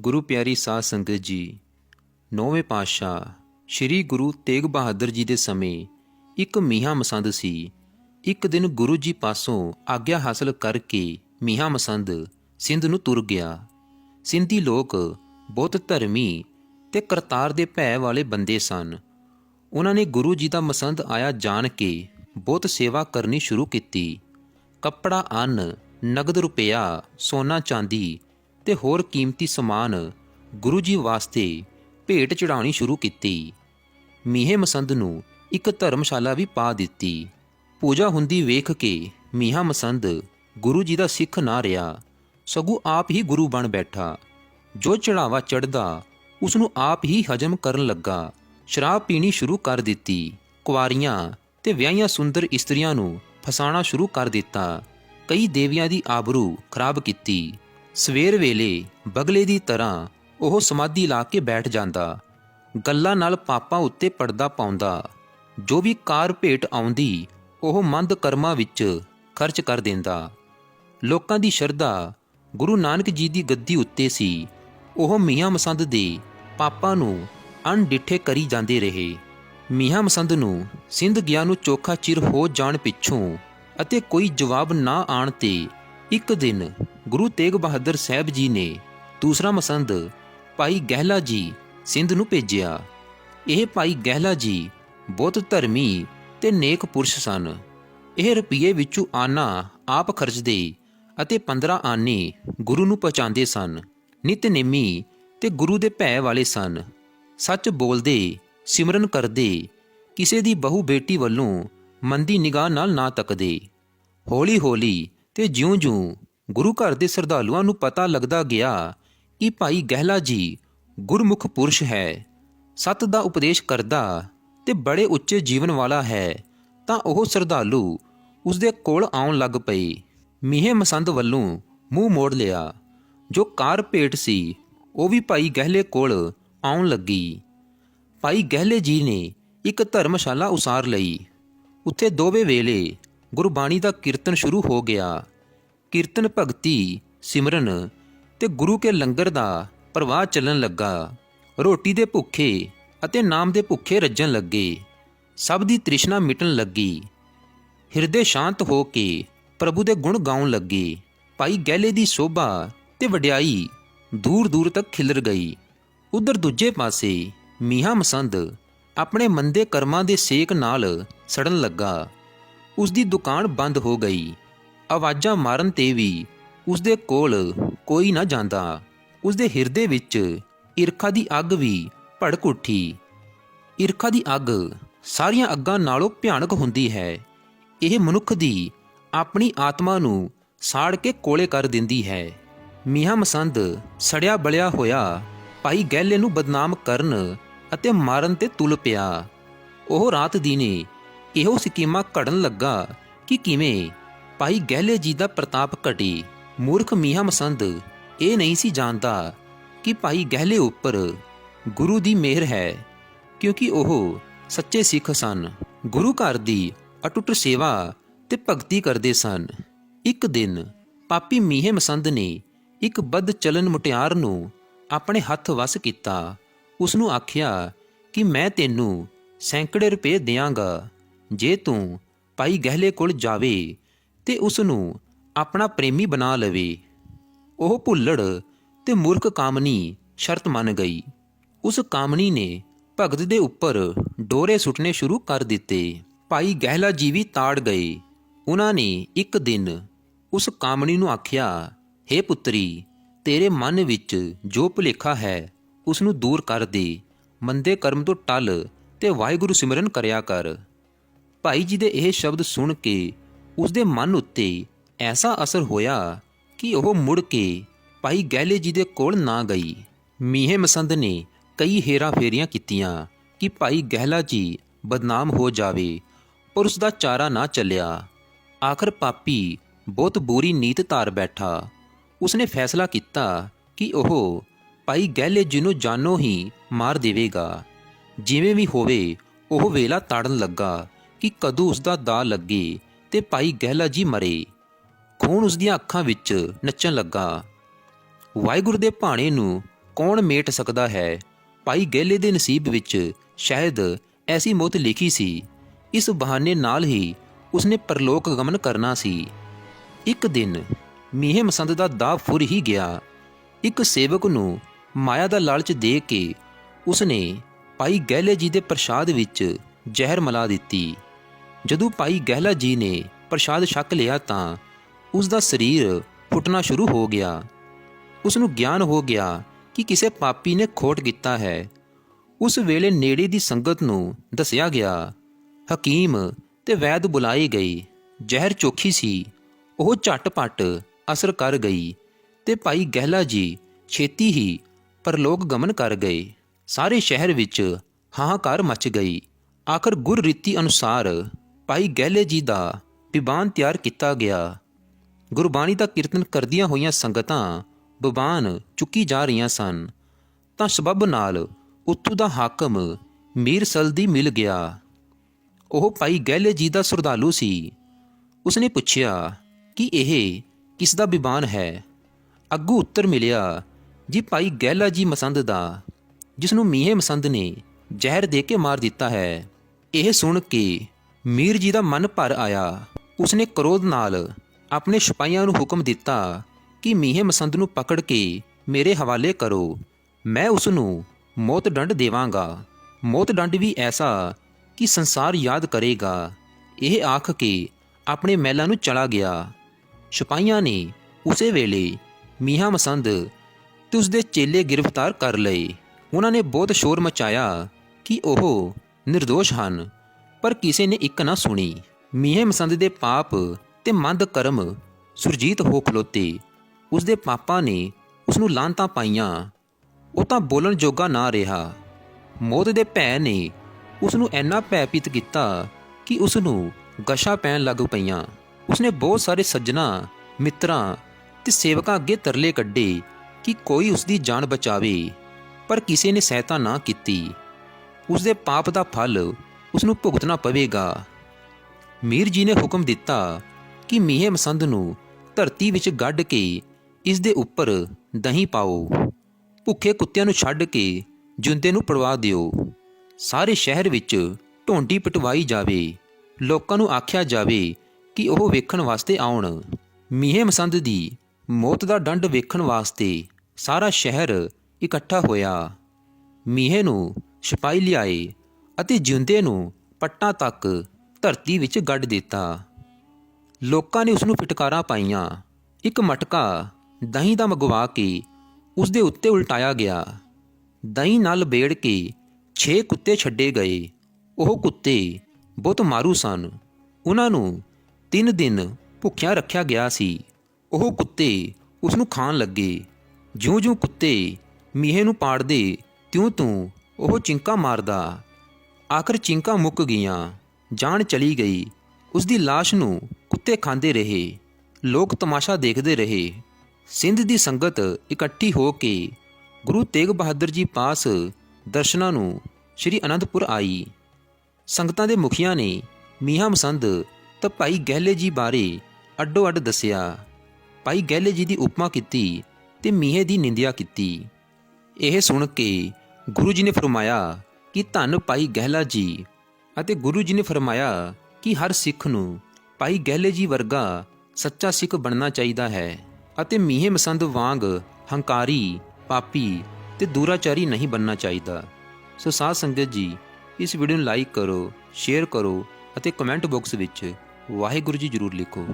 ਗੁਰੂ ਪਿਆਰੀ ਸਾਧ ਸੰਗਤ ਜੀ, ਨੌਵੇਂ ਪਾਤਸ਼ਾਹ ਸ੍ਰੀ ਗੁਰੂ ਤੇਗ ਬਹਾਦਰ ਜੀ ਦੇ ਸਮੇਂ ਇੱਕ ਮੀਹਾਂ ਮਸੰਦ ਸੀ। ਇੱਕ ਦਿਨ ਗੁਰੂ ਜੀ ਪਾਸੋਂ ਆਗਿਆ ਹਾਸਲ ਕਰਕੇ ਮੀਹਾਂ ਮਸੰਦ ਸਿੰਧ ਨੂੰ ਤੁਰ ਗਿਆ। ਸਿੰਧੀ ਲੋਕ ਬਹੁਤ ਧਰਮੀ ਤੇ ਕਰਤਾਰ ਦੇ ਭੈ ਵਾਲੇ ਬੰਦੇ ਸਨ। ਉਹਨਾਂ ਨੇ ਗੁਰੂ ਜੀ ਦਾ ਮਸੰਦ ਆਇਆ ਜਾਣ ਕੇ ਬਹੁਤ ਸੇਵਾ ਕਰਨੀ ਸ਼ੁਰੂ ਕੀਤੀ। ਕੱਪੜਾ, ਅੰਨ, ਨਗਦ ਰੁਪਇਆ, ਸੋਨਾ ਚਾਂਦੀ ਤੇ ਹੋਰ ਕੀਮਤੀ ਸਮਾਨ ਗੁਰੂ ਜੀ ਵਾਸਤੇ ਭੇਟ ਚੜਾਉਣੀ ਸ਼ੁਰੂ ਕੀਤੀ। ਮੀਹੇ ਮਸੰਦ ਨੂੰ ਇੱਕ ਧਰਮਸ਼ਾਲਾ ਵੀ ਪਾ ਦਿੱਤੀ। ਪੂਜਾ ਹੁੰਦੀ ਵੇਖ ਕੇ ਮੀਹਾ ਮਸੰਦ ਗੁਰੂ ਜੀ ਦਾ ਸਿੱਖ ਨਾ ਰਿਹਾ, ਸਗੋਂ ਆਪ ਹੀ ਗੁਰੂ ਬਣ ਬੈਠਾ। ਜੋ ਚੜਾਵਾ ਚੜਦਾ ਉਸ ਨੂੰ ਆਪ ਹੀ ਹਜਮ ਕਰਨ ਲੱਗਾ। ਸ਼ਰਾਬ ਪੀਣੀ ਸ਼ੁਰੂ ਕਰ ਦਿੱਤੀ। ਕੁਆਰੀਆਂ ਤੇ ਵਿਆਹੀਆਂ ਸੁੰਦਰ ਇਸਤਰੀਆਂ ਨੂੰ ਫਸਾਣਾ ਸ਼ੁਰੂ ਕਰ ਦਿੱਤਾ। ਕਈ ਦੇਵੀਆਂ ਦੀ ਆਬਰੂ ਖਰਾਬ ਕੀਤੀ। ਸਵੇਰ ਵੇਲੇ ਬਗਲੇ ਦੀ ਤਰ੍ਹਾਂ ਉਹ ਸਮਾਧੀ ਲਾ ਕੇ ਬੈਠ ਜਾਂਦਾ। ਗੱਲਾਂ ਨਾਲ ਪਾਪਾਂ ਉੱਤੇ ਪਰਦਾ ਪਾਉਂਦਾ। ਜੋ ਵੀ ਕਾਰ ਭੇਟ ਆਉਂਦੀ, ਉਹ ਮੰਦ ਕਰਮਾਂ ਵਿੱਚ ਖਰਚ ਕਰ ਦਿੰਦਾ। ਲੋਕਾਂ ਦੀ ਸ਼ਰਧਾ ਗੁਰੂ ਨਾਨਕ ਜੀ ਦੀ ਗੱਦੀ ਉੱਤੇ ਸੀ। ਉਹ ਮੀਆਂ ਮਸੰਦ ਦੇ ਪਾਪਾਂ ਨੂੰ ਅਣਡਿੱਠੇ ਕਰੀ ਜਾਂਦੇ ਰਹੇ। ਮੀਆਂ ਮਸੰਦ ਨੂੰ ਸਿੰਧ ਗਿਆ ਨੂੰ ਚੋਖਾ ਚਿਰ ਹੋ ਜਾਣ ਪਿੱਛੋਂ ਅਤੇ ਕੋਈ ਜਵਾਬ ਨਾ ਆਣ ਤੇ ਇੱਕ ਦਿਨ ਗੁਰੂ ਤੇਗ ਬਹਾਦਰ ਸਾਹਿਬ ਜੀ ਨੇ ਦੂਸਰਾ ਮਸੰਦ ਭਾਈ ਗਹਿਲਾ ਜੀ ਸਿੰਧ ਨੂੰ ਭੇਜਿਆ। ਇਹ ਭਾਈ ਗਹਿਲਾ ਜੀ ਬਹੁਤ ਧਰਮੀ ਤੇ ਨੇਕ ਪੁਰਸ਼ ਸਨ। ਇਹ ਰੁਪਈਏ ਵਿੱਚੋਂ ਆਨਾ ਆਪ ਖਰਚਦੇ ਅਤੇ 15 ਆਨੇ ਗੁਰੂ ਨੂੰ ਪਹੁੰਚਾਉਂਦੇ ਸਨ। ਨਿਤਨੇਮੀ ਤੇ ਗੁਰੂ ਦੇ ਭੈ ਵਾਲੇ ਸਨ। ਸੱਚ ਬੋਲਦੇ, ਸਿਮਰਨ ਕਰਦੇ, ਕਿਸੇ ਦੀ ਬਹੂ ਬੇਟੀ ਵੱਲੋਂ ਮੰਦੀ ਨਿਗਾਹ ਨਾਲ ਨਾ ਤੱਕਦੇ। ਹੌਲੀ-ਹੌਲੀ ਤੇ ਜਿਉਂ-ਜਿਉਂ ਗੁਰੂ ਘਰ ਦੇ ਸਰਧਾਲੂਆਂ ਨੂੰ ਪਤਾ ਲੱਗਦਾ ਗਿਆ ਕਿ ਭਾਈ ਗਹਿਲਾ ਜੀ ਗੁਰਮੁਖ ਪੁਰਸ਼ ਹੈ। ਸਤ ਦਾ ਉਪਦੇਸ਼ ਕਰਦਾ ਤੇ ਬੜੇ ਉੱਚੇ ਜੀਵਨ ਵਾਲਾ ਹੈ, ਤਾਂ ਉਹ ਸਰਧਾਲੂ ਉਸ ਦੇ ਕੋਲ ਆਉਣ ਲੱਗ ਪਏ। ਮੀਹੇ ਮਸੰਦ ਵੱਲੋਂ ਮੂੰਹ ਮੋੜ ਲਿਆ। ਜੋ ਕਾਰ ਭੇਟ ਸੀ, ਉਹ ਵੀ ਭਾਈ ਗਹਿਲੇ ਕੋਲ ਆਉਣ ਲੱਗੀ। ਭਾਈ ਗਹਿਲੇ ਜੀ ਨੇ ਇੱਕ ਧਰਮਸ਼ਾਲਾ ਉਸਾਰ ਲਈ। ਉੱਥੇ ਦੋਵੇਂ ਵੇਲੇ ਗੁਰਬਾਣੀ ਦਾ ਕੀਰਤਨ ਸ਼ੁਰੂ ਹੋ ਗਿਆ। ਕੀਰਤਨ ਭਗਤੀ, ਸਿਮਰਨ ਤੇ ਗੁਰੂ ਕੇ ਲੰਗਰ ਦਾ ਪ੍ਰਵਾਹ ਚੱਲਣ ਲੱਗਾ। ਰੋਟੀ ਦੇ ਭੁੱਖੇ ਅਤੇ ਨਾਮ ਦੇ ਭੁੱਖੇ ਰੱਜਣ ਲੱਗੇ। ਸਭ ਦੀ ਤ੍ਰਿਸ਼ਨਾ ਮਿਟਣ ਲੱਗੀ। ਹਿਰਦੇ ਸ਼ਾਂਤ ਹੋ ਕੇ ਪ੍ਰਭੂ ਦੇ ਗੁਣ ਗਾਉਣ ਲੱਗੇ। ਭਾਈ ਗਹਿਲੇ ਦੀ ਸੋਭਾ ਤੇ ਵਡਿਆਈ ਦੂਰ ਦੂਰ ਤੱਕ ਖਿਲਰ ਗਈ। ਉਧਰ ਦੂਜੇ ਪਾਸੇ ਮੀਹਾਂ ਮਸੰਦ ਆਪਣੇ ਮੰਦੇ ਕਰਮਾਂ ਦੇ ਸੇਕ ਨਾਲ ਸੜਨ ਲੱਗਾ। ਉਸ ਦੀ ਦੁਕਾਨ ਬੰਦ ਹੋ ਗਈ। ਆਵਾਜ਼ਾਂ ਮਾਰਨ ਤੇ ਵੀ ਉਸ ਦੇ ਕੋਲ ਕੋਈ ਨਾ ਜਾਂਦਾ। ਉਸ ਦੇ ਹਿਰਦੇ ਵਿੱਚ ਈਰਖਾ ਦੀ ਅੱਗ ਵੀ ਭੜਕ ਉੱਠੀ। ਈਰਖਾ ਦੀ ਅੱਗ ਸਾਰੀਆਂ ਅੱਗਾਂ ਨਾਲੋਂ ਭਿਆਨਕ ਹੁੰਦੀ ਹੈ। ਇਹ ਮਨੁੱਖ ਦੀ ਆਪਣੀ ਆਤਮਾ ਨੂੰ ਸਾੜ ਕੇ ਕੋਲੇ ਕਰ ਦਿੰਦੀ ਹੈ। ਮੀਆਂ ਮਸੰਦ ਸੜਿਆ ਬਲਿਆ ਹੋਇਆ ਭਾਈ ਗਹਿਲੇ ਨੂੰ ਬਦਨਾਮ ਕਰਨ ਅਤੇ ਮਾਰਨ ਤੇ ਤੁਲ ਪਿਆ। ਉਹ ਰਾਤ ਦੀ ਨੇ ਇਹੋ ਸਕੀਮਾਂ ਘੜਨ ਲੱਗਾ ਕਿ ਕਿਵੇਂ ਭਾਈ ਗਹਿਲੇ ਜੀ ਦਾ ਪ੍ਰਤਾਪ ਘਟੀ। ਮੂਰਖ ਮੀਆਂ ਮਸੰਦ, ਇਹ ਨਹੀਂ ਸੀ ਜਾਣਦਾ ਕਿ ਭਾਈ ਗਹਿਲੇ ਉੱਪਰ ਗੁਰੂ ਦੀ ਮਿਹਰ ਹੈ, ਕਿਉਂਕਿ ਉਹ ਸੱਚੇ ਸਿੱਖ ਸਨ। ਗੁਰੂ ਘਰ ਦੀ ਅਟੁੱਟ ਸੇਵਾ ਤੇ ਭਗਤੀ ਕਰਦੇ ਸਨ। ਇੱਕ ਦਿਨ ਪਾਪੀ ਮੀਹੇ ਮਸੰਦ ਨੇ ਇੱਕ ਬੱਦ ਚਲਨ ਮੁਟਿਆਰ ਨੂੰ ਆਪਣੇ ਹੱਥ ਵਸ ਕੀਤਾ। ਉਸ ਨੂੰ ਆਖਿਆ ਕਿ ਮੈਂ ਤੈਨੂੰ ਸੈਂਕੜੇ ਰੁਪਏ ਦਿਆਂਗਾ, ਜੇ ਤੂੰ ਭਾਈ ਗਹਿਲੇ ਕੋਲ ਜਾਵੇ ਤੇ ਉਸ ਨੂੰ ਆਪਣਾ ਪ੍ਰੇਮੀ ਬਣਾ ਲਵੇ। ਉਹ ਭੁੱਲੜ ਤੇ ਮੂਰਖ ਕਾਮਨੀ ਸ਼ਰਤ ਮੰਨ ਗਈ। ਉਸ ਕਾਮਨੀ ਨੇ ਭਗਤ ਦੇ ਉੱਪਰ ਡੋਰੇ ਸੁੱਟਣੇ ਸ਼ੁਰੂ ਕਰ ਦਿੱਤੇ। ਭਾਈ ਗਹਿਲਾ ਜੀ ਵੀ ਤਾੜ ਗਏ। ਉਹਨਾਂ ਨੇ ਇੱਕ ਦਿਨ ਉਸ ਕਾਮਣੀ ਨੂੰ ਆਖਿਆ हे ਪੁੱਤਰੀ, ਤੇਰੇ ਮਨ ਵਿੱਚ ਜੋ ਭੁਲੇਖਾ ਹੈ ਉਸ ਨੂੰ ਦੂਰ ਕਰ ਦੇ। ਮੰਦੇ ਕਰਮ ਤੋਂ ਟਲ ਤੇ ਵਾਹਿਗੁਰੂ ਸਿਮਰਨ ਕਰਿਆ ਕਰ। ਭਾਈ ਜੀ ਦੇ ਇਹ ਸ਼ਬਦ ਸੁਣ ਕੇ ਉਸ ਦੇ ਮਨ ਉੱਤੇ ਐਸਾ ਅਸਰ ਹੋਇਆ ਕਿ ਉਹ ਮੁੜ ਕੇ ਭਾਈ ਗਹਿਲੇ ਜੀ ਦੇ ਕੋਲ ਨਾ ਗਈ। ਮੀਹੇ ਮਸੰਦ ਨੇ ਕਈ ਹੇਰਾ ਫੇਰੀਆਂ ਕੀਤੀਆਂ ਕਿ ਭਾਈ ਗਹਿਲਾ ਜੀ ਬਦਨਾਮ ਹੋ ਜਾਵੇ, ਪਰ ਉਸ ਦਾ ਚਾਰਾ ਨਾ ਚੱਲਿਆ। ਆਖਰ ਪਾਪੀ ਬਹੁਤ ਬੁਰੀ ਨੀਤ ਧਾਰ ਬੈਠਾ। ਉਸਨੇ ਫੈਸਲਾ ਕੀਤਾ ਕਿ ਉਹ ਭਾਈ ਗਹਿਲੇ ਜੀ ਨੂੰ ਜਾਨੋਂ ਹੀ ਮਾਰ ਦੇਵੇਗਾ। ਜਿਵੇਂ ਵੀ ਹੋਵੇ, ਉਹ ਵੇਲਾ ਤਾੜਨ ਲੱਗਾ ਕਿ ਕਦੋਂ ਉਸ ਦਾ ਦਾ ਲੱਗੇ ਤੇ ਭਾਈ ਗਹਿਲਾ ਜੀ ਮਰੇ। ਖੂਨ ਉਸ ਦੀਆਂ ਅੱਖਾਂ ਵਿੱਚ ਨੱਚਣ ਲੱਗਾ। ਵਾਹਿਗੁਰੂ ਦੇ ਭਾਣੇ ਨੂੰ ਕੌਣ ਮੇਟ ਸਕਦਾ ਹੈ? ਭਾਈ ਗਹਿਲੇ ਦੇ ਨਸੀਬ ਵਿੱਚ ਸ਼ਾਇਦ ਐਸੀ ਮੌਤ ਲਿਖੀ ਸੀ। ਇਸ ਬਹਾਨੇ ਨਾਲ ਹੀ ਉਸਨੇ ਪਰਲੋਕ ਗਮਨ ਕਰਨਾ ਸੀ। ਇੱਕ ਦਿਨ ਮੀਹੇ ਮਸੰਦ ਦਾ ਦਾ ਫੁਰ ਹੀ ਗਿਆ। ਇੱਕ ਸੇਵਕ ਨੂੰ ਮਾਇਆ ਦਾ ਲਾਲਚ ਦੇ ਕੇ ਉਸਨੇ ਭਾਈ ਗਹਿਲੇ ਜੀ ਦੇ ਪ੍ਰਸ਼ਾਦ ਵਿੱਚ ਜ਼ਹਿਰ ਮਿਲਾ ਦਿੱਤੀ। ਜਦੋਂ ਭਾਈ ਗਹਿਲਾ ਜੀ ਨੇ ਪ੍ਰਸ਼ਾਦ ਛਕ ਲਿਆ ਤਾਂ ਉਸ ਦਾ ਸਰੀਰ ਫੁੱਟਣਾ ਸ਼ੁਰੂ ਹੋ ਗਿਆ। ਉਸ ਨੂੰ ਗਿਆਨ ਹੋ ਗਿਆ ਕਿ ਕਿਸੇ ਪਾਪੀ ਨੇ ਖੋਟ ਕੀਤਾ ਹੈ। ਉਸ ਵੇਲੇ ਨੇੜੇ ਦੀ ਸੰਗਤ ਨੂੰ ਦੱਸਿਆ ਗਿਆ, ਹਕੀਮ ਤੇ ਵੈਦ ਬੁਲਾਈ ਗਈ। ਜ਼ਹਿਰ ਚੋਖੀ ਸੀ, ਉਹ ਝਟਪਟ ਅਸਰ ਕਰ ਗਈ ਤੇ ਭਾਈ ਗਹਿਲਾ ਜੀ ਛੇਤੀ ਹੀ ਪਰਲੋਕ ਗਮਨ ਕਰ ਗਏ। ਸਾਰੇ ਸ਼ਹਿਰ ਵਿੱਚ ਹਾਹਾਕਾਰ ਮਚ ਗਈ। ਆਖਰ ਗੁਰ ਰੀਤੀ ਅਨੁਸਾਰ ਭਾਈ ਗਹਿਲੇ ਜੀ ਦਾ ਬਿਬਾਨ ਤਿਆਰ ਕੀਤਾ ਗਿਆ। ਗੁਰਬਾਣੀ ਦਾ ਕੀਰਤਨ ਕਰਦੀਆਂ ਹੋਈਆਂ ਸੰਗਤਾਂ ਬਿਬਾਨ ਚੁੱਕੀ ਜਾ ਰਹੀਆਂ ਸਨ। ਤਾਂ ਸਬਬ ਨਾਲ ਉੱਥੋਂ ਦਾ ਹਾਕਮ ਮੀਰ ਸਲਦੀ ਮਿਲ ਗਿਆ। ਉਹ ਭਾਈ ਗਹਿਲੇ ਜੀ ਦਾ ਸਰਦਾਲੂ ਸੀ। ਉਸਨੇ ਪੁੱਛਿਆ ਕਿ ਇਹ ਕਿਸ ਦਾ ਬਿਬਾਨ ਹੈ? ਅੱਗੂ ਉੱਤਰ ਮਿਲਿਆ ਜੀ ਭਾਈ ਗਹਿਲਾ ਜੀ ਮਸੰਦ ਦਾ ਜਿਸ ਨੂੰ ਮੀਹੇ ਮਸੰਦ ਨੇ ਜ਼ਹਿਰ ਦੇ ਕੇ ਮਾਰ ਦਿੱਤਾ ਹੈ। ਇਹ ਸੁਣ ਕੇ ਮੀਰ ਜੀ ਦਾ ਮਨ ਭਰ ਆਇਆ। ਉਸਨੇ ਕਰੋਧ ਨਾਲ ਆਪਣੇ ਸਿਪਾਹੀਆਂ ਨੂੰ ਹੁਕਮ ਦਿੱਤਾ ਕਿ ਮੀਹੇ ਮਸੰਦ ਨੂੰ ਪਕੜ ਕੇ ਮੇਰੇ ਹਵਾਲੇ ਕਰੋ। ਮੈਂ ਉਸ ਨੂੰ ਮੌਤ ਡੰਡ ਦੇਵਾਂਗਾ। ਮੌਤ ਡੰਡ ਵੀ ਐਸਾ ਕਿ ਸੰਸਾਰ ਯਾਦ ਕਰੇਗਾ। ਇਹ ਆਖ ਕੇ ਆਪਣੇ ਮਹਿਲਾਂ ਨੂੰ ਚਲਾ ਗਿਆ। ਸਿਪਾਹੀਆਂ ਨੇ ਉਸੇ ਵੇਲੇ ਮੀਹਾਂ ਮਸੰਦ ਤੇ ਉਸਦੇ ਚੇਲੇ ਗ੍ਰਿਫਤਾਰ ਕਰ ਲਏ। ਉਹਨਾਂ ਨੇ ਬਹੁਤ ਸ਼ੋਰ ਮਚਾਇਆ ਕਿ ਉਹ નિર્ਦੋਸ਼ ਹਨ। ਪਰ ਕਿਸੇ ਨੇ ਇੱਕ ਨਾ ਸੁਣੀ। ਮੀਹੇ ਮਸੰਦ ਦੇ ਪਾਪ ਤੇ ਮੰਦ ਕਰਮ ਸੁਰਜੀਤ ਹੋ ਖਲੋਤੇ। ਉਸਦੇ ਪਾਪਾਂ ਨੇ ਉਸ ਨੂੰ ਲਾਂਤਾਂ ਪਾਈਆਂ। ਉਹ ਤਾਂ ਬੋਲਣ ਜੋਗਾ ਨਾ ਰਿਹਾ। ਮੌਤ ਦੇ ਭੈ ਨੇ ਉਸ ਨੂੰ ਇੰਨਾ ਭੈਭੀਤ ਕੀਤਾ ਕਿ ਉਸ ਨੂੰ ਗਸ਼ਾ ਪੈਣ ਲੱਗ ਪਈਆਂ। ਉਸਨੇ ਬਹੁਤ ਸਾਰੇ ਸੱਜਣਾ, ਮਿੱਤਰਾਂ ਤੇ ਸੇਵਕਾਂ ਅੱਗੇ ਤਰਲੇ ਕੱਢੇ ਕਿ ਕੋਈ ਉਸ ਦੀ ਜਾਨ ਬਚਾਵੇ, ਪਰ ਕਿਸੇ ਨੇ ਸਹਾਇਤਾ ਨਾ ਕੀਤੀ। ਉਸ ਦੇ ਪਾਪ ਦਾ ਫਲ ਉਸ ਨੂੰ ਭੁਗਤਣਾ ਪਵੇਗਾ। ਮੀਰ ਜੀ ਨੇ ਹੁਕਮ ਦਿੱਤਾ ਕਿ ਮੀਹੇ ਮਸੰਦ ਨੂੰ ਧਰਤੀ ਵਿੱਚ ਗੱਡ ਕੇ ਇਸ ਦੇ ਉੱਪਰ ਦਹੀਂ ਪਾਓ। ਭੁੱਖੇ ਕੁੱਤਿਆਂ ਨੂੰ ਛੱਡ ਕੇ ਜੁੰਦੇ ਨੂੰ ਪੜਵਾ ਦਿਓ। ਸਾਰੇ ਸ਼ਹਿਰ ਵਿੱਚ ਢੋਂਡੀ ਪਟਵਾਈ ਜਾਵੇ। ਲੋਕਾਂ ਨੂੰ ਆਖਿਆ ਜਾਵੇ ਕਿ ਉਹ ਵੇਖਣ ਵਾਸਤੇ ਆਉਣ। ਮੀਹੇ ਮਸੰਦ ਦੀ ਮੌਤ ਦਾ ਡੰਡ ਵੇਖਣ ਵਾਸਤੇ ਸਾਰਾ ਸ਼ਹਿਰ ਇਕੱਠਾ ਹੋਇਆ। ਮੀਹੇ ਨੂੰ ਸਿਪਾਹੀ ਲਿਆਏ। ਅਤੇ ਜਿਉਂਦੇ ਨੂੰ ਪੱਟਾਂ ਤੱਕ ਧਰਤੀ ਵਿੱਚ ਗੱਡ ਦਿੱਤਾ। ਲੋਕਾਂ ਨੇ ਉਸ ਨੂੰ ਫਟਕਾਰਾਂ ਪਾਈਆਂ। ਇੱਕ ਮਟਕਾ ਦਹੀਂ ਦਾ ਮੰਗਵਾ ਕੇ ਉਸ ਦੇ ਉੱਤੇ ਉਲਟਾਇਆ ਗਿਆ। ਦਹੀਂ ਨਾਲ ਬੇੜ ਕੇ 6 ਕੁੱਤੇ ਛੱਡੇ ਗਏ। ਉਹ ਕੁੱਤੇ ਬਹੁਤ ਮਾਰੂ ਸਨ। ਉਹਨਾਂ ਨੂੰ 3 ਦਿਨ ਭੁੱਖਿਆ ਰੱਖਿਆ ਗਿਆ ਸੀ। ਉਹ ਕੁੱਤੇ ਉਸ ਨੂੰ ਖਾਣ ਲੱਗੇ। ਜਿਉਂ-ਜਿਉਂ ਕੁੱਤੇ ਮੀਹੇ ਨੂੰ ਪਾੜਦੇ ਤਿਉਂ-ਤਿਉਂ ਉਹ ਚਿੰਕਾ ਮਾਰਦਾ। ਆਖਰ ਚਿੰਕਾਂ ਮੁੱਕ ਗਈਆਂ, ਜਾਨ ਚਲੀ ਗਈ। ਉਸ ਦੀ লাশ ਨੂੰ ਕੁੱਤੇ ਖਾਂਦੇ ਰਹੇ, ਲੋਕ ਤਮਾਸ਼ਾ ਦੇਖਦੇ ਰਹੇ। ਸਿੰਧ ਦੀ ਸੰਗਤ ਇਕੱਠੀ ਹੋ ਕੇ ਗੁਰੂ ਤੇਗ ਬਹਾਦਰ ਜੀ ਪਾਸ ਦਰਸ਼ਨਾਂ ਨੂੰ ਸ੍ਰੀ ਅਨੰਦਪੁਰ ਆਈ। ਸੰਗਤਾਂ ਦੇ ਮੁਖੀਆਂ ਨੇ ਮੀਆਂ ਮਸੰਦ ਤਾਂ ਭਾਈ ਗਹਿਲੇ ਜੀ ਬਾਰੇ ਅੱਡੋ ਅੱਡ ਦੱਸਿਆ। ਭਾਈ ਗਹਿਲੇ ਜੀ ਦੀ ਉਪਮਾ ਕੀਤੀ ਤੇ ਮੀਹੇ ਦੀ ਨਿੰਦਿਆ ਕੀਤੀ। ਇਹ ਸੁਣ ਕੇ ਗੁਰੂ ਜੀ ਨੇ ਫਰਮਾਇਆ ਕਿ ਧੰਨ ਭਾਈ ਗਹਿਲਾ ਜੀ ਅਤੇ ਗੁਰੂ ਜੀ ਨੇ ਫਰਮਾਇਆ ਕਿ ਹਰ ਸਿੱਖ ਨੂੰ ਭਾਈ ਗਹਿਲੇ ਜੀ ਵਰਗਾ ਸੱਚਾ ਸਿੱਖ ਬਣਨਾ ਚਾਹੀਦਾ ਹੈ ਅਤੇ ਮੀਹੇ ਮਸੰਦ ਵਾਂਗ ਹੰਕਾਰੀ, ਪਾਪੀ ਤੇ ਦੂਰਾਚਾਰੀ ਨਹੀਂ ਬਣਨਾ ਚਾਹੀਦਾ। ਸੋ ਸਾਧ ਸੰਗਤ ਜੀ, ਇਸ ਵੀਡੀਓ ਨੂੰ ਲਾਈਕ ਕਰੋ ਸ਼ੇਅਰ ਕਰੋ ਅਤੇ ਕਮੈਂਟ ਬਾਕਸ ਵਿੱਚ ਵਾਹਿਗੁਰੂ ਜੀ ਜ਼ਰੂਰ ਲਿਖੋ।